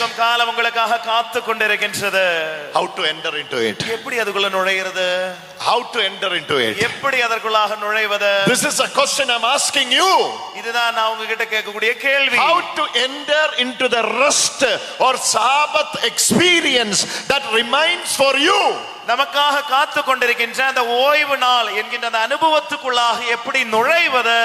இருக்கும் காலம் உங்களுக்காக காத்து கொண்டிருக்கின்றது How to enter into it? எப்படி அதுக்குள்ள நுழையிறது How to enter into it? எப்படி அதற்குள்ளாக நுழைவது This is a question I'm asking you. இதுதான் நான் உங்ககிட்ட கேட்கக்கூடிய கேள்வி How to enter into the rest or Sabbath experience that remains for you. நமக்காக காத்து கொண்டிருக்கின்ற அந்த ஓய்வு நாள் என்கின்ற அந்த அனுபவத்துக்குள்ளாக எப்படி நுழைவது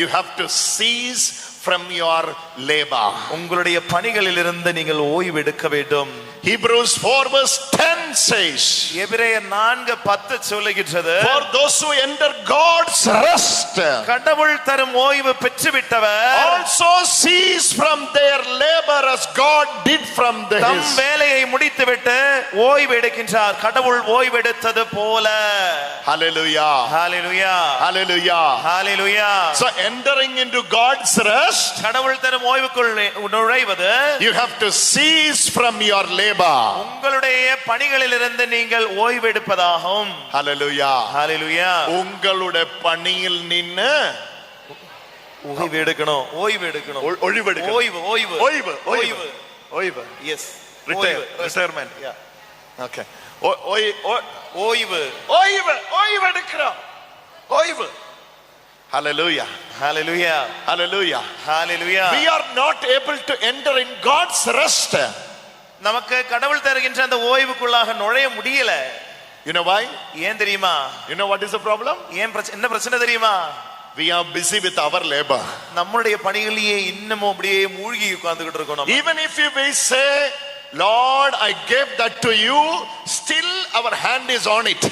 You have to cease from your labor. உங்களுடைய பணிகளில் இருந்து நீங்கள் ஓய்வு எடுக்க வேண்டும் Hebrews 4 verse 10 says, எபிரேயர் நான்கு பத்து சொல்லுகின்றது For those who enter God's rest கடவுள் தரும் ஓய்வு பெற்றுவிட்டவர் also cease from their labor as God did from the தம். வேலையை முடித்துவிட்டு ஓய்வு எடுக்கின்றார் கடவுள் ஓய்வு எடுத்தது போல Hallelujah. ஹalleluya Hallelujah. ஹalleluya So entering into God's rest, கடவுள் தரும் ஓய்வுக்குள் நுழைவது you have to cease from your labor. உங்களுடைய பணிகளில் இருந்து நீங்கள் ஓய்வு எடுப்பதாகும் Hallelujah. ஹalleluya உங்களுடைய பணியில் நின்னு ஓய்வு எடுக்கணும் ஓய்வு எடுக்கணும் ஒ- ஒழிவெடுக்க ஓய்வு ஓய்வு. ஓய்வு ஓய்வு. ஓய்வு. S Retire, retirement. ஓகே ஓய்வு ஓய்வு ஓய்வு. ஓய்வு எடுக்கிறோம் ஓய்வு. Hallelujah. Hallelujah Hallelujah. Hallelujah We are not able to enter in God's rest. நமக்கு கடவுள் தருகின்ற அந்த ஓய்வுக்குள்ளாக நுழைய முடியல. You know why? ஏன் தெரியுமா? You know what is the problem? ஏன் பிரச்சனை என்ன பிரச்சனை தெரியுமா? We are busy with our labor. நம்மளுடைய பணிகளையே இன்னமும் அப்படியே மூழ்கி உட்கார்ந்துகிட்டு இருக்கோம் நம்ம. Even if you may say, Lord, I gave that to you, still our hand is on it.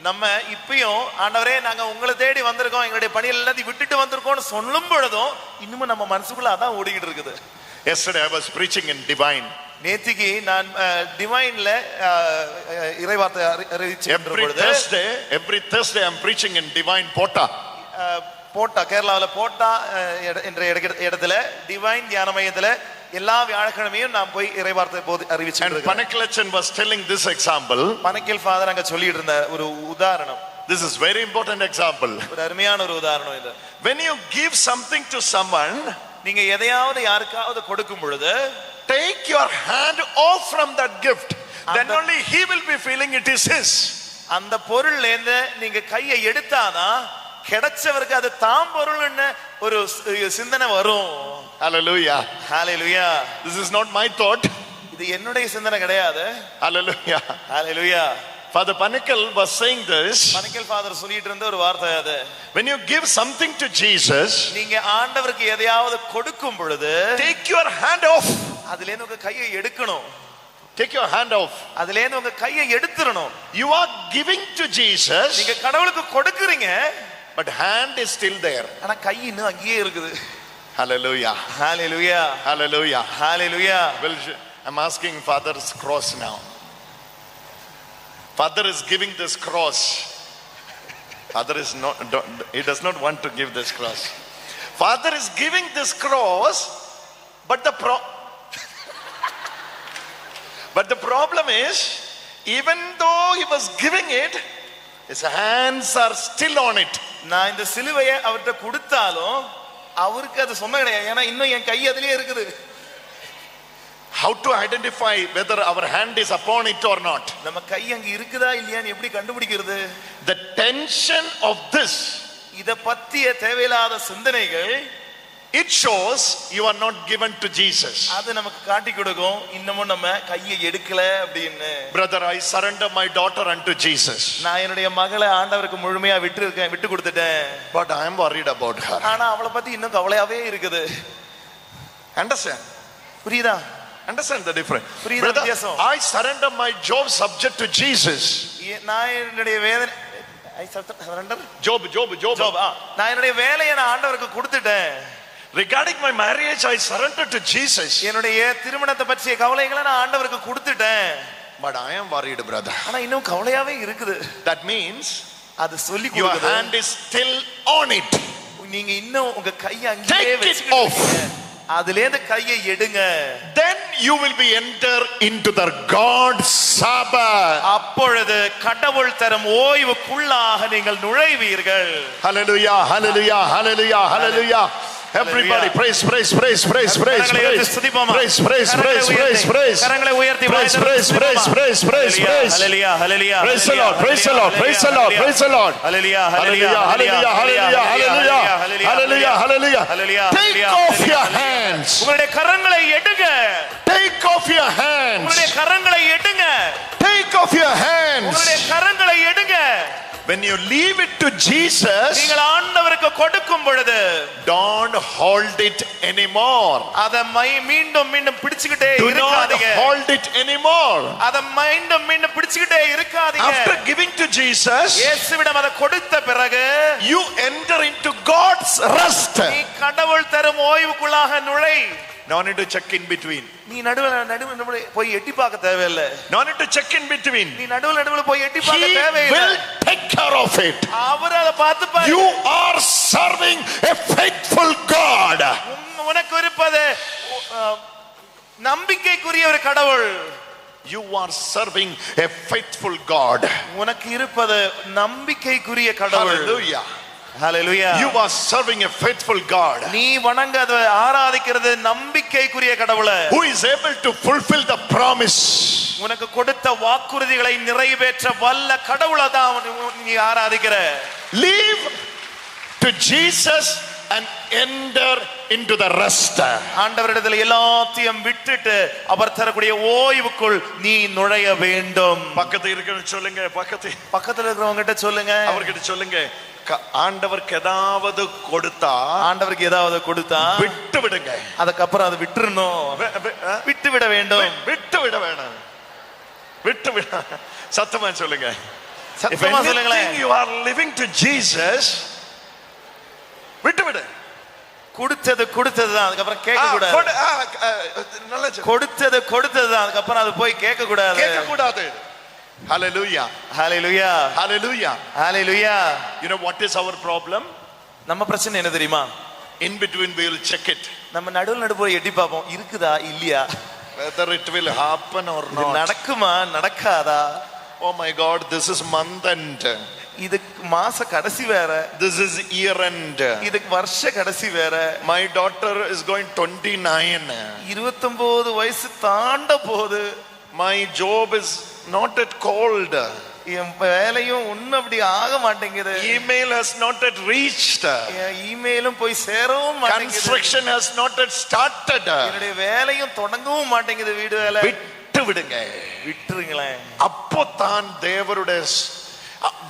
நம்ம இப்பயும் ஆண்டவரே நாங்க உங்களை தேடி வந்திருக்கோம் எங்களுடைய பணிகள் எல்லாத்தையும் விட்டுட்டு வந்திருக்கோம்னு சொல்லும் பொழுதும் இன்னமும் நம்ம மனசுக்குள்ள அதான் ஓடிக்கிட்டு இருக்குது Yesterday I was preaching in Divine. நேத்திக்கு நான் டிவைன்ல இறைவார்த்தை அறி- அறிவிச்சுட்டு Every பொழுது Thursday, every Thursday I'm preaching in Divine Pota. அஹ், போட்டா கேரளாவில் போட்டா என்ற இடத்துல டிவைன் தியான மையத்துல எல்லா வியாழக்கிழமையும் நான் போய் இறைவார்த்தை போது இருக்கேன் Panakalachan was telling this example. பனக்கில் ஃபாதர் அங்க சொல்லிட்டு இருந்த ஒரு உதாரணம் This is very important example. ஒரு அருமையான ஒரு உதாரணம் இது When you give something to someone, நீங்க எதையாவது யாருக்காவது கொடுக்கும் பொழுது take your hand off from that gift. Then only he will be feeling it is his. அந்த பொருள்ல இருந்து நீங்க கையை எடுத்தாதான் கிடைச்சவருக்கு அது தாம் பொருள்னு ஒரு சிந்தனை வரும் Hallelujah. Hallelujah This is not my thought. இது என்னுடைய சிந்தனை கிடையாது Hallelujah. Hallelujah Father Panikal was saying this. Panagal father சொல்லிட்டு இருந்த ஒரு வார்த்தை அது When you give something to Jesus, நீங்க ஆண்டவருக்கு எதையாவது கொடுக்கும் பொழுது take your hand off. அதுல இருந்து உங்க கையை எடுக்கணும் Take your hand off. அதுல இருந்து உங்க கையை எடுத்துறணும் You are giving to Jesus, நீங்க கடவுளுக்கு கொடுக்குறீங்க but hand is still there. ஆனா கை இன்னும் அங்கேயே இருக்குது Hallelujah. Hallelujah Hallelujah. Hallelujah Well, I'm asking Father's cross now. Father is giving this cross. Father is not, don't- he does not want to give this cross. Father is giving this cross, but the pro, but the problem is, even though he was giving it, his hands are still on it. நான் இந்த சிலுவையை அவர்கிட்ட கொடுத்தாலும் அவருக்கு அது சொன்ன கிடையாது ஏன்னா இன்னும் என் கை அதுலயே இருக்குது How to identify whether our hand is upon it or not? நம்ம கை அங்க இருக்குதா இல்லையான்னு எப்படி கண்டுபிடிக்கிறது The tension of this இத பத்திய தேவையில்லாத சிந்தனைகள் It shows you are not given to Jesus. அது நமக்கு காட்டி கொடுக்கும் இன்னமும் நம்ம கையை எடுக்கல அப்படின்னு Brother, I surrender my daughter unto Jesus. நான் என்னுடைய மகளை ஆண்டவருக்கு முழுமையா விட்டு இருக்கேன் விட்டு கொடுத்துட்டேன் But I am worried about her. ஆனா அவளை பத்தி இன்னும் கவலையாவே இருக்குது Understand? புரியுதா Understand the difference? புரியுதா வித்தியாசம்? I surrender my job subject to Jesus. நான் என்னுடைய வேதனை ஐ, சத்த- surrender? Job, Job, Job. ஜோப், ஆ. நான் என்னுடைய வேலையை நான் ஆண்டவருக்கு கொடுத்துட்டேன் Regarding my marriage, I surrender to Jesus. என்னுடைய திருமணத்தை பற்றிய கவலைகளை நான் ஆண்டவருக்கு கொடுத்துட்டேன் But I am worried, brother. ஆனா இன்னும் கவலையாவே இருக்குது That means அது சொல்லி your கொடுக்குது hand is still on it. நீங்க இன்னும் உங்க கையை அங்கேயே Take it வச்சுக்கிட்டு off. இருக்கீங்க. அதுல இருந்து கையை எடுங்க Then you will be enter into the God Sabbath. அப்பொழுது கடவுள் தரும் ஓய்வுக்குள்ளாக நீங்கள் நுழைவீர்கள் Hallelujah, hallelujah, hallelujah, hallelujah. Everybody praise, praise, praise, praise, praise, praise, praise, praise, praise, praise, praise. கரங்களை உயர்த்தி Praise, praise, praise, praise, praise, praise. Hallelujah, hallelujah, Praise the Lord, praise the Lord, praise the Lord, praise the Lord. Hallelujah, hallelujah, hallelujah, hallelujah, hallelujah, hallelujah. Hallelujah, Take hallelujah, off your hallelujah. hands. உங்களுடைய கரங்களை எடுங்க Take off your உங்களுடைய hands. கரங்களை எடுங்க Take off your உங்களுடைய hands. கரங்களை எடுங்க When you leave it to Jesus, நீங்கள் ஆண்டவருக்கு கொடுக்கும் பொழுது don't hold it anymore. அதை மை- மீண்டும் மீண்டும் not இருக்காதீங்க hold it anymore. அதை மீண்டும் மீண்டும் பிடிச்சுக்கிட்டே இருக்காதீங்க After giving to Jesus, இயேசுவிடம் அதை கொடுத்த பிறகு you enter into God's rest. நீ கடவுள் தரும் ஓய்வுக்குள்ளாக நுழை No need to check in between. நீ நடுவுல நடுவுல நடுவுல போய் எட்டி பார்க்க தேவையில்லை No need to check in between. நீ நடுவுல நடுவுல போய் எட்டி He பார்க்க தேவையில்லை will take care of it. அவர் அதை பார்த்துப்பாரு You are serving a faithful God. உன்- உனக்கு இருப்பது நம்பிக்கைக்குரிய ஒரு கடவுள் You are serving a faithful God. உனக்கு இருப்பது நம்பிக்கைக்குரிய கடவுள் Hallelujah. Hallelujah You are serving a faithful God. நீ வணங்க அதை ஆராதிக்கிறது நம்பிக்கைக்குரிய கடவுளை. Who is able to fulfill the promise. உனக்கு கொடுத்த வாக்குறுதிகளை நிறைவேற்ற வல்ல கடவுளை தான் நீ ஆராதிக்கிற. Leave to Jesus and enter into the rest. ஆண்டவரிடத்தில் எல்லாத்தையும் விட்டுட்டு அவர் தரக்கூடிய ஓய்வுக்குள் நீ நுழைய வேண்டும். பக்கத்து இருக்கிற சொல்லுங்க பக்கத்து. பக்கத்துல இருக்கிறவங்க கிட்ட சொல்லுங்க. அவர்கிட்ட சொல்லுங்க. ஆண்டவருக்கு ஏதாவது கொடுத்தா ஆண்டவருக்கு ஏதாவது கொடுத்தா விட்டு விடுங்க அதுக்கப்புறம் அதை விட்டுறணும்? விட்டு விட வேண்டும். விட்டு விட வேணாம். விட்டு விட சத்தமா சொல்லுங்க. சத்தமா சொல்லுங்களேன். you are living to Jesus விட்டு விடு கொடுத்தது கொடுத்தது தான் அதுக்கப்புறம் கேட்க கூடாது. கொடுத்தது கொடுத்தது தான் அதுக்கப்புறம் அது போய் கேட்க கூடாது கேட்க கூடாது Hallelujah. Hallelujah Hallelujah. Hallelujah You know what is our problem? நம்ம பிரச்சனை என்ன தெரியுமா In between we will check it. நம்ம நடுவில் நடு போய் எட்டி பார்ப்போம் இருக்குதா இல்லையா Whether it will happen or இது not. நடக்குமா நடக்காதா Oh my God, this is month end. இது மாச கடைசி வேற This is year end. இதுக்கு வருஷ கடைசி வேற My daughter is going 29. இருபத்தொன்பது வயசு தாண்ட போகுது My job is not at cold. என் வேலையும் ஒன்னும் அப்படி ஆக மாட்டேங்குது has not yet reached. என் இமெயிலும் போய் சேரவும் மாட்டேங்குது Construction has not yet started. என்னுடைய வேலையும் தொடங்கவும் மாட்டேங்குது வீடு வேலை விட்டு விடுங்க விட்டுருங்களேன் அப்போ தான் தேவருடைய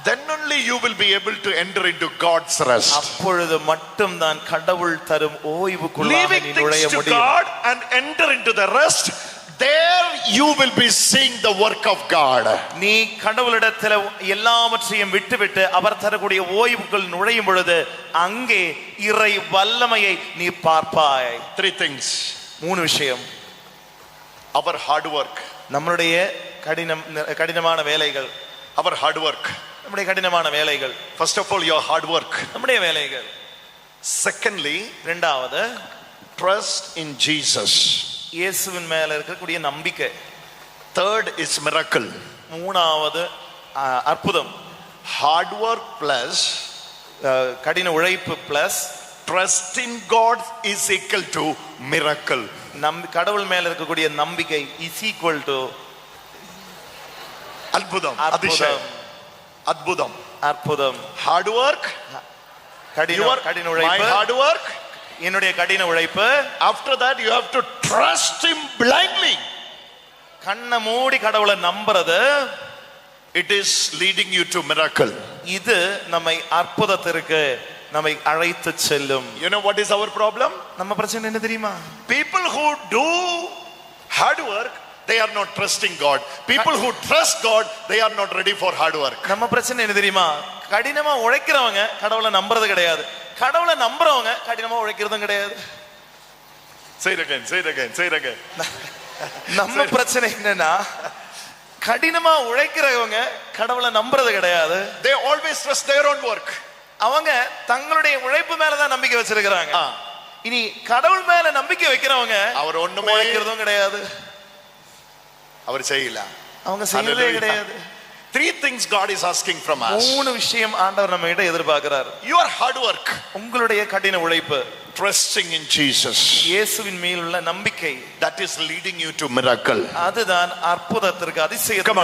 then only you will be able to enter into God's rest. அப்பொழுது மட்டும்தான் கடவுள் தரும் ஓய்வுக்குள்ளாக Leaving நீ things நுழைய to முடியும் God and enter into the rest, there you will be seeing the work of God. நீ கடவுளிடத்துல எல்லாவற்றையும் விட்டுவிட்டு அவர் தரக்கூடிய ஓய்வுக்குள் நுழையும் பொழுது அங்கே இறை வல்லமையை நீ பார்ப்பாய் Three things. மூணு விஷயம் Our hard work. நம்மளுடைய கடினம் கடினமான வேலைகள் Our hard work. நம்முடைய கடினமான வேலைகள் First of all, your hard work. நம்முடைய வேலைகள் Secondly, இரண்டாவது trust in Jesus. இயேசுவின் மேல இருக்கக்கூடிய நம்பிக்கை. Third is miracle. மூணாவது அற்புதம். Work plus அஹ், கடின உழைப்பு plus trust in God is equal to miracle. நம்பி கடவுள் மேல இருக்கக்கூடிய நம்பிக்கை இஸ் ஈக்குவல் டு அற்புதம் அதிசயம். அற்புதம். அற்புதம். Hard work கடின கடின உழைப்பு. hard work என்னுடைய கடின உழைப்பு. after that you have to trust him blindly கண்ணை மூடி கடவுளை நம்புறது it is leading you to miracle இது நம்மை அற்புதத்திற்கு நம்மை அழைத்து செல்லும் you know what is our problem நம்ம பிரச்சனை என்ன தெரியுமா people who do hard work they are not trusting god people who trust god they are not ready for hard work நம்ம பிரச்சனை என்ன தெரியுமா கடினமா உழைக்கிறவங்க கடவுளை நம்புறது கிடையாது கடவுளை நம்புறவங்க கடினமா உழைக்கிறதும் கிடையாது say it again say it again say it again. நம்ம பிரச்சனை என்னன்னா கடினமா உழைக்கிறவங்க கடவுளை நம்புறது கிடையாது. They always trust their own work. அவங்க தங்களுடைய உழைப்பு மேலதான் நம்பிக்கை வச்சிருக்கிறாங்க. இனி கடவுள் மேல நம்பிக்கை வைக்கிறவங்க அவர் ஒண்ணுமே உழைக்கிறதும் கிடையாது. அவர் செய்யல. அவங்க Hallelujah. கிடையாது. Things god is asking from us. மூணு விஷயம் ஆண்டவர் நம்ம கிட்ட எதிர்பார்க்கிறார். Your hard work. உங்களுடைய கடின உழைப்பு. trusting in Jesus. இயேசுவின் மேலுள்ள நம்பிக்கை That is leading you to miracle. அதுதான் அற்புதத்திற்கு அதிசயம் Come on.